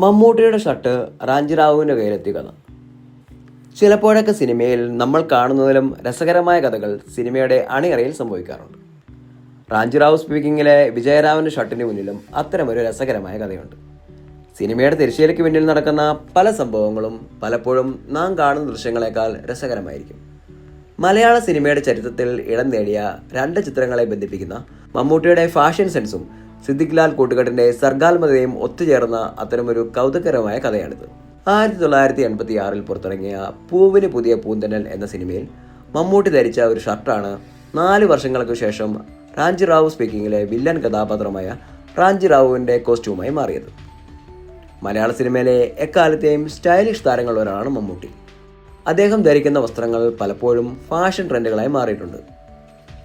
മമ്മൂട്ടിയുടെ ഷർട്ട് റാഞ്ചിറാവുവിന്റെ കയ്യിലെത്തി കഥ. ചിലപ്പോഴൊക്കെ സിനിമയിൽ നമ്മൾ കാണുന്നതിലും രസകരമായ കഥകൾ സിനിമയുടെ അണിയറയിൽ സംഭവിക്കാറുണ്ട്. റാഞ്ചിറാവു സ്പീക്കിങ്ങിലെ വിജയരാമന്റെ ഷർട്ടിന് മുന്നിലും അത്തരമൊരു രസകരമായ കഥയുണ്ട്. സിനിമയുടെ തിരശ്ശീലയ്ക്ക് പിന്നിൽ നടക്കുന്ന പല സംഭവങ്ങളും പലപ്പോഴും നാം കാണുന്ന ദൃശ്യങ്ങളെക്കാൾ രസകരമായിരിക്കും. മലയാള സിനിമയുടെ ചരിത്രത്തിൽ ഇടം നേടിയ രണ്ട് ചിത്രങ്ങളെ ബന്ധിപ്പിക്കുന്ന മമ്മൂട്ടിയുടെ ഫാഷൻ സെൻസും സിദ്ദിഖ് ലാൽ കൂട്ടുകെട്ടിന്റെ സർഗാത്മകതയും ഒത്തുചേർന്ന അത്തരമൊരു കൗതുകരമായ കഥയാണിത്. ആയിരത്തി തൊള്ളായിരത്തി എൺപത്തി ആറിൽ പുറത്തിറങ്ങിയ പൂവിന് പുതിയ പൂന്തനൽ എന്ന സിനിമയിൽ മമ്മൂട്ടി ധരിച്ച ഒരു ഷർട്ടാണ് നാല് വർഷങ്ങൾക്ക് ശേഷം റാഞ്ചി റാവു സ്പീക്കിങ്ങിലെ വില്ലൻ കഥാപാത്രമായ റാഞ്ചി റാവുവിന്റെ കോസ്റ്റ്യൂമായി മാറിയത്. മലയാള സിനിമയിലെ എക്കാലത്തെയും സ്റ്റൈലിഷ് താരങ്ങളിൽ ഒരാളാണ് മമ്മൂട്ടി. അദ്ദേഹം ധരിക്കുന്ന വസ്ത്രങ്ങൾ പലപ്പോഴും ഫാഷൻ ട്രെൻഡുകളായി മാറിയിട്ടുണ്ട്.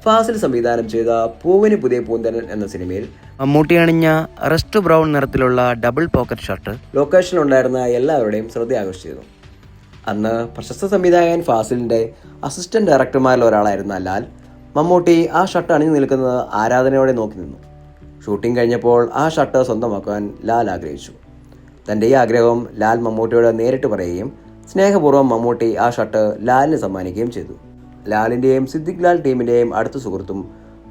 ഫാസിൽ സംവിധാനം ചെയ്ത പൂവിന് പുതിയ പൂന്തനൻ എന്ന സിനിമയിൽ മമ്മൂട്ടി അണിഞ്ഞ റെസ്റ്റ് ബ്രൗൺ നിറത്തിലുള്ള ഡബിൾ പോക്കറ്റ് ഷർട്ട്. ലൊക്കേഷനിലുണ്ടായിരുന്ന എല്ലാവരുടെയും ശ്രദ്ധ ആകർഷിച്ചിരുന്നു അന്ന് പ്രശസ്ത സംവിധായകൻ ഫാസിലിന്റെ അസിസ്റ്റന്റ് ഡയറക്ടർമാരിൽ ഒരാളായിരുന്ന ലാൽ മമ്മൂട്ടി ആ ഷർട്ട് അണിഞ്ഞു നിൽക്കുന്നത് ആരാധനയോടെ നോക്കി നിന്നു. ഷൂട്ടിംഗ് കഴിഞ്ഞപ്പോൾ ആ ഷർട്ട് സ്വന്തമാക്കാൻ ലാൽ ആഗ്രഹിച്ചു. തന്റെ ഈ ആഗ്രഹം ലാൽ മമ്മൂട്ടിയോട് നേരിട്ട് പറയുകയും സ്നേഹപൂർവം മമ്മൂട്ടി ആ ഷർട്ട് ലാലിന് സമ്മാനിക്കുകയും ചെയ്തു. ലാലിന്റെയും സിദ്ദിഖ് ലാൽ ടീമിന്റെയും അടുത്ത സുഹൃത്തും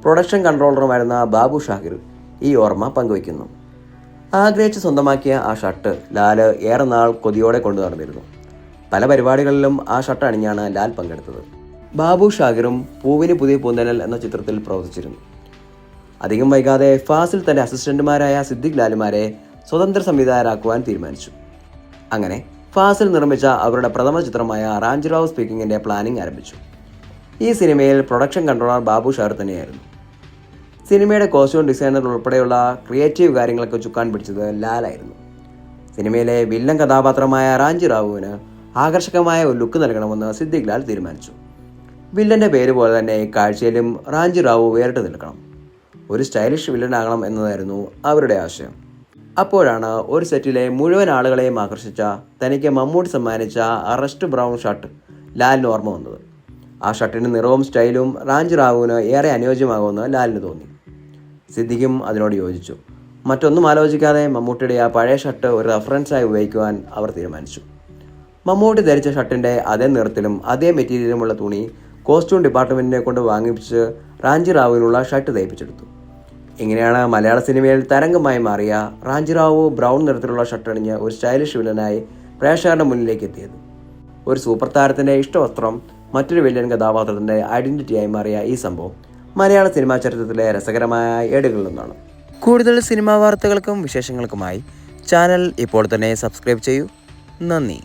പ്രൊഡക്ഷൻ കൺട്രോളറുമായിരുന്ന ബാബു ഷാഹിർ ഈ ഓർമ്മ പങ്കുവയ്ക്കുന്നു. ആഗ്രഹിച്ച് സ്വന്തമാക്കിയ ആ ഷർട്ട് ലാൽ ഏറെ നാൾ കൊതിയോടെ കൊണ്ടു നടന്നിരുന്നു. പല പരിപാടികളിലും ആ ഷർട്ട് അണിഞ്ഞാണ് ലാൽ പങ്കെടുത്തത്. ബാബു ഷാഹിറും പൂവിന് പുതിയ പൂന്തനൽ എന്ന ചിത്രത്തിൽ പ്രവർത്തിച്ചിരുന്നു. അധികം വൈകാതെ ഫാസിൽ തന്റെ അസിസ്റ്റന്റുമാരായ സിദ്ദിഖ് ലാലുമാരെ സ്വതന്ത്ര സംവിധായകരാക്കുവാൻ തീരുമാനിച്ചു. അങ്ങനെ ഫാസിൽ നിർമ്മിച്ച അവരുടെ പ്രഥമ ചിത്രമായ റാഞ്ചിറാവ് സ്പീക്കിങ്ങിന്റെ പ്ലാനിംഗ് ആരംഭിച്ചു. ഈ സിനിമയിൽ പ്രൊഡക്ഷൻ കൺട്രോളർ ബാബു ഷാർ തന്നെയായിരുന്നു. സിനിമയുടെ കോസ്റ്റ്യൂം ഡിസൈനർ ഉൾപ്പെടെയുള്ള ക്രിയേറ്റീവ് കാര്യങ്ങളൊക്കെ ചുക്കാൻ പിടിച്ചത് ലാലായിരുന്നു. സിനിമയിലെ വില്ലൻ കഥാപാത്രമായ റാഞ്ചി റാവുവിന് ആകർഷകമായ ഒരു ലുക്ക് നൽകണമെന്ന് സിദ്ദിഖ് ലാൽ തീരുമാനിച്ചു. വില്ലന്റെ പേര് പോലെ തന്നെ കാഴ്ചയിലും റാഞ്ചി റാവു വേറിട്ട് നിൽക്കണം. ഒരു സ്റ്റൈലിഷ് വില്ലനാകണം എന്നതായിരുന്നു അവരുടെ ആശയം. അപ്പോഴാണ് ഒരു സെറ്റിലെ മുഴുവൻ ആളുകളെയും ആകർഷിച്ച തനിക്ക് മമ്മൂട്ടി സമ്മാനിച്ച അറസ്റ്റ് റസ്റ്റ് ബ്രൗൺ ഷർട്ട് ലാലിന് ഓർമ്മ വന്നത്. ആ ഷർട്ടിന് നിറവും സ്റ്റൈലും റാഞ്ചി റാവുവിന് ഏറെ അനുയോജ്യമാകുമെന്ന് ലാലിന് തോന്നി. സിദ്ദിഖും അതിനോട് യോജിച്ചു. മറ്റൊന്നും ആലോചിക്കാതെ മമ്മൂട്ടിയുടെ ആ പഴയ ഷർട്ട് ഒരു റെഫറൻസായി ഉപയോഗിക്കുവാൻ അവർ തീരുമാനിച്ചു. മമ്മൂട്ടി ധരിച്ച ഷർട്ടിന്റെ അതേ നിറത്തിലും അതേ മെറ്റീരിയലുമുള്ള തുണി കോസ്റ്റ്യൂം ഡിപ്പാർട്ട്മെന്റിനെ കൊണ്ട് വാങ്ങിപ്പിച്ച് റാഞ്ചി റാവുവിനുള്ള ഷർട്ട് തയ്പ്പിച്ചെടുത്തു. ഇങ്ങനെയാണ് മലയാള സിനിമയിൽ തരംഗമായി മാറിയ റാഞ്ചി റാവു ബ്രൗൺ നിറത്തിലുള്ള ഷർട്ട് അണിഞ്ഞ് ഒരു സ്റ്റൈലിഷ് വില്ലനായി പ്രേക്ഷകരുടെ മുന്നിലേക്ക് എത്തിയത്. ഒരു സൂപ്പർ താരത്തിന്റെ ഇഷ്ടവസ്ത്രം മറ്റൊരു വില്ലൻ കഥാപാത്രത്തിന്റെ ഐഡന്റിറ്റിയായി മാറിയ ഈ സംഭവം മലയാള സിനിമാ ചരിത്രത്തിലെ രസകരമായ ഏടുകളിലൊന്നാണ് കൂടുതൽ സിനിമാ വാർത്തകൾക്കും വിശേഷങ്ങൾക്കുമായി ചാനൽ ഇപ്പോൾ തന്നെ സബ്സ്ക്രൈബ് ചെയ്യൂ. നന്ദി.